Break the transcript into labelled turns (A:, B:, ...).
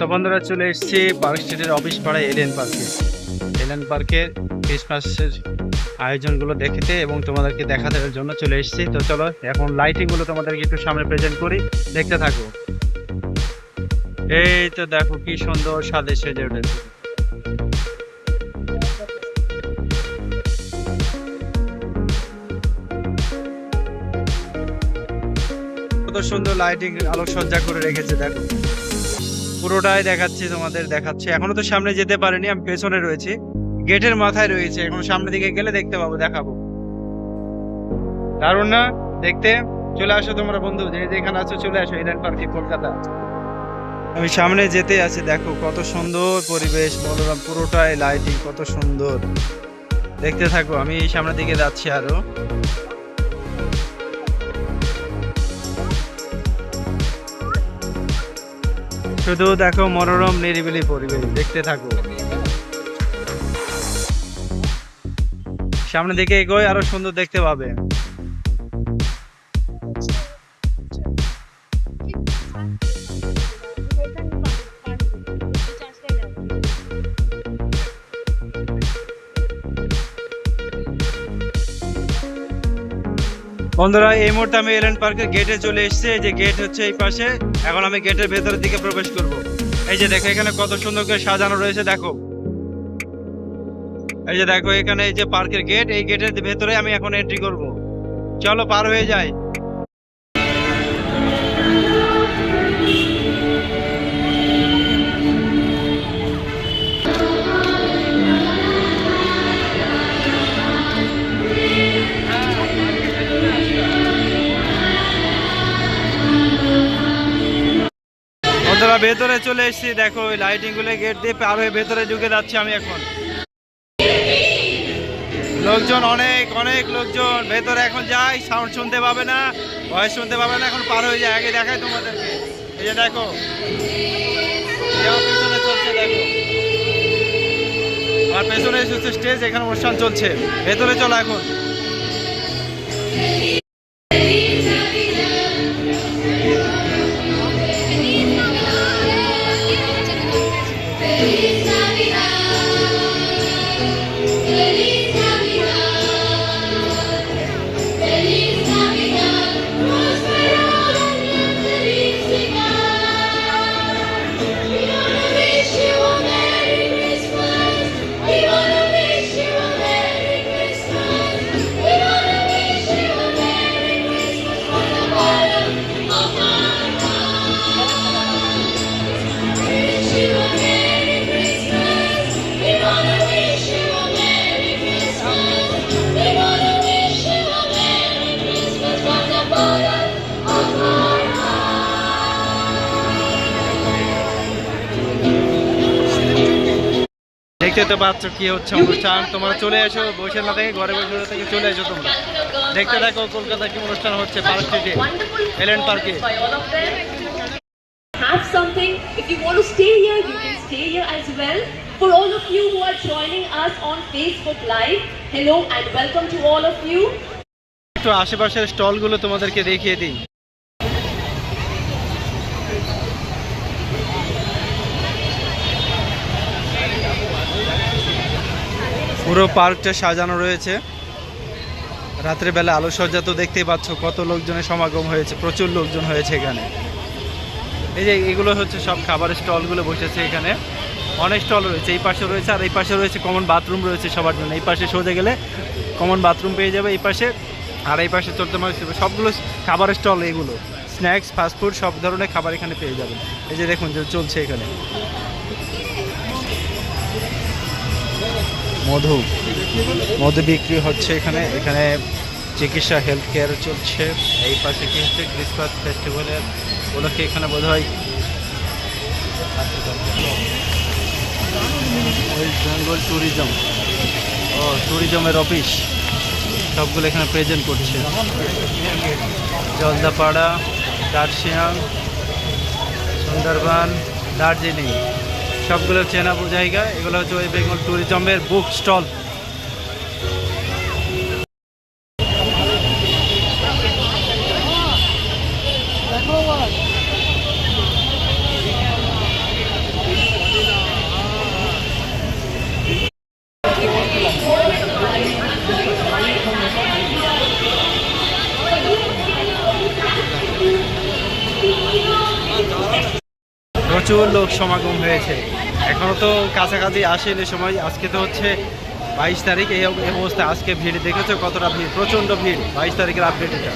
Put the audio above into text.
A: তো বন্ধুরা চলে এসেছি পার্ক স্ট্রিটের অফিস পাড়ায় এলিয়ান পার্কে। এলিয়ান পার্কের ক্রিসমাসের আয়োজনগুলো দেখতে এবং তোমাদেরকে দেখাতে জন্য চলে এসেছি। তো চলো, এখন লাইটিংগুলো তোমাদেরকে একটু সামনে প্রেজেন্ট করি। দেখতে থাকো। এই তো দেখো কি সুন্দর সাদে সেজে উঠেছে। কত সুন্দর লাইটিং আলোকসজ্জা করে রেখেছে, দেখো। পুরোটাই দেখাচ্ছি তোমাদের, দেখাচ্ছি। এখনও তো সামনে যেতে পারিনি, আমি পেছনে রয়েছি। গেটের মাথায় রয়েছে, এখন সামনের দিকে গেলে দেখতে পাবো, দেখাবো। দারুণ না? দেখতে? চলে আসো তোমরা বন্ধু, যে যেখানে আছো চলে আসো ইডেন পার্কে কলকাতা। আমি সামনে যেতে আছি, দেখো কত সুন্দর পরিবেশ মনোরম পুরোটাই লাইটিং কত সুন্দর। দেখতে থাকো, আমি সামনের দিকে যাচ্ছি আরও। শুধু দেখো মনোরম নিরিবিলি পরিবেশ। দেখতে থাকো। সামনের দিকে এগোয় আরও সুন্দর দেখতে পাবে। বন্ধুরা, এই মুহূর্তে আমি এলেন পার্কের গেটে চলে এসেছি। এই যে গেট হচ্ছে এই পাশে। এখন আমি গেটের ভেতরের দিকে প্রবেশ করব। এই যে দেখো, এখানে কত সুন্দর করে সাজানো রয়েছে, দেখো। এই যে দেখো, এখানে এই যে পার্কের গেট এই গেটের ভেতরে আমি এখন এন্ট্রি করব। চলো, পার হয়ে যাই। ভেতরে চলে এসেছি, দেখো ওই লাইটিংগুলো গেট দিয়ে পার হয়ে ভেতরে ঢুকে যাচ্ছি আমি এখন। লোকজন অনেক অনেক লোকজন, ভেতরে এখন যাই সাউন্ড শুনতে পাবে না ভয়েস শুনতে পাবে না, এখন পার হয়ে যায় আগে দেখাই তোমাদেরকে। এই যে দেখো পেছনে চলছে, দেখো। আমার পেছনে স্টেজ এখানে অনুষ্ঠান চলছে। ভেতরে চলো এখন। দেখতে তো পাচ্ছ কি হচ্ছে অনুষ্ঠান তোমরা চলে এসো বসে না থেকে ঘরে বসে থেকে চলে এসো তোমরা দেখতে দেখো কলকাতা কি অনুষ্ঠান হচ্ছে পার্ক স্ট্রিটে এলেন পার্কে
B: have something. If you want to stay here, you can stay here as well. For all of you who are joining us on Facebook Live, hello and welcome to all of you.
A: একটু আশেপাশের স্টলগুলো তোমাদেরকে দেখিয়ে দিই পুরো পার্কটা সাজানো রয়েছে। রাত্রের বেলা আলোকসজ্জা তো দেখতেই পাচ্ছ, কত লোকজনের সমাগম হয়েছে, প্রচুর লোকজন হয়েছে এখানে। এই যে এগুলো হচ্ছে সব খাবারের স্টলগুলো বসেছে এখানে। অনেক স্টল রয়েছে, এই পাশে রয়েছে আর এই পাশে রয়েছে কমন বাথরুম রয়েছে সবার জন্য। এই পাশে সোজা গেলে কমন বাথরুম পেয়ে যাবে এই পাশে। আর এই পাশে চলতে মানে সবগুলো খাবারের স্টল এগুলো। স্ন্যাক্স ফাস্টফুড সব ধরনের খাবার এখানে পেয়ে যাবেন। এই যে দেখুন যে চলছে এখানে। মধু। মধু বিক্রি হচ্ছে এখানে। এখানে চিকিৎসা হেলথ কেয়ার চলছে। এই পাশে কি হচ্ছে? ক্রিসমাস ফেস্টিভ্যালের উপলক্ষে এখানে বোধ হয় ওয়েস্ট বেঙ্গল ট্যুরিজম ও ট্যুরিজমের অফিস সবগুলো এখানে প্রেজেন্ট করছে। জলদাপাড়া দার্সিয়াং সুন্দরবন, দার্জিলিং। সবগুলো চেনা জায়গা এগুলো হচ্ছে ওয়েস্ট বেঙ্গল ট্যুরিজমের বুক স্টল প্রচুর লোক সমাগম হয়েছে। এখনও তো কাছাকাছি আসেন আসেনি সময়। আজকে তো হচ্ছে বাইশ তারিখ। এই অবস্থায় আজকে ভিড় দেখেছ? কতটা ভিড়? প্রচণ্ড ভিড়। বাইশ তারিখের আপডেট এটা।